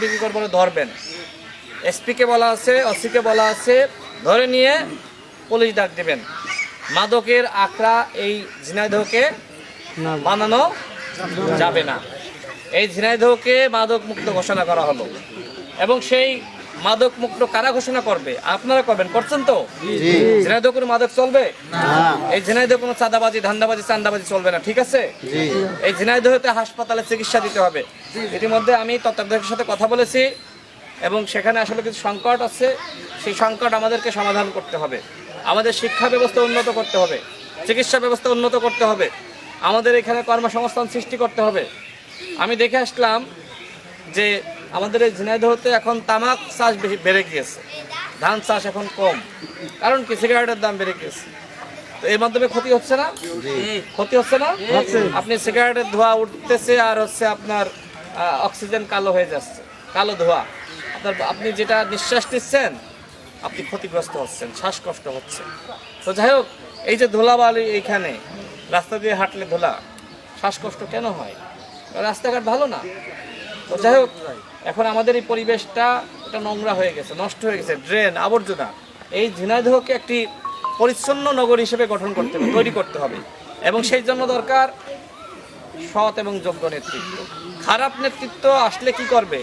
বিক্রি করব ধরবেন। এসপিকে বলা আছে অসিকে বলা আছে, ধরে নিয়ে পুলিশ ডাক দেবেন। মাদকের আখড়া এই ঝিনাইদহকে বানানো যাবে না। এই ঝিনাইদহকে মাদক মুক্ত ঘোষণা করা হলো। এবং সেই মাদক মুক্ত কারা ঘোষণা করবে? আপনারা করবেন। করছেন তো? ঝিনাইদহ কোনো মাদক চলবে? এই ঝিনাইদহ কোনো চাঁদাবাজি ধান্দাবাজি চান্দাবাজি চলবে না ঠিক আছে? এই ঝিনাইদহতে হাসপাতালে চিকিৎসা দিতে হবে। ইতিমধ্যে আমি তত্ত্বাবধায়কের সাথে কথা বলেছি এবং সেখানে আসলে কিছু সংকট আছে। সেই সংকট আমাদেরকে সমাধান করতে হবে। আমাদের শিক্ষা ব্যবস্থা উন্নত করতে হবে। চিকিৎসা ব্যবস্থা উন্নত করতে হবে। আমাদের এখানে কর্মসংস্থান সৃষ্টি করতে হবে। আমি দেখে আসলাম যে আমাদের এই ঝিনাইদহতে এখন তামাক চাষ বেশি বেড়ে গিয়েছে। ধান চাষ এখন কম। কারণ কি? সিগারেটের দাম বেড়ে গিয়েছে। তো এর মাধ্যমে ক্ষতি হচ্ছে না? ক্ষতি হচ্ছে না? আপনি সিগারেটের ধোঁয়া উঠতেছে আর হচ্ছে আপনার অক্সিজেন কালো হয়ে যাচ্ছে। কালো ধোঁয়া। আপনার আপনি যেটা নিঃশ্বাস নিচ্ছেন আপনি ক্ষতিগ্রস্ত হচ্ছেন শ্বাসকষ্ট হচ্ছে। তো যাই হোক এই যে ধুলাবালি এইখানে রাস্তা দিয়ে হাঁটলে ধুলা শ্বাসকষ্ট কেন হয়? রাস্তাঘাট ভালো না? যাই হোক, এখন আমাদের এই পরিবেশটা এটা নোংরা হয়ে গেছে, নষ্ট হয়ে গেছে, ড্রেন, আবর্জনা। এই ঝিনাইদহকে একটি পরিচ্ছন্ন নগর হিসেবে গঠন করতে হবে, তৈরি করতে হবে। এবং সেই জন্য দরকার সৎ এবং যোগ্য নেতৃত্ব। খারাপ নেতৃত্ব আসলে কি করবে?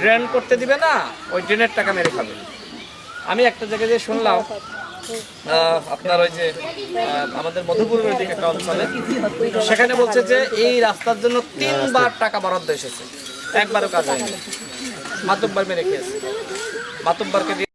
ড্রেন করতে দিবে না, ওই ড্রেনের টাকা মেরে খাবে। আমি একটা জায়গায় যে শুনলাম আপনার ওই যে আমাদের মধুপুরের দিকে একটা অঞ্চলে, সেখানে বলছে যে এই রাস্তার জন্য তিনবার টাকা বরাদ্দ এসেছে। একবারও কাজ হয়নি মাতব্বার মেরে খেয়েছে মাতব্বারকে দিয়ে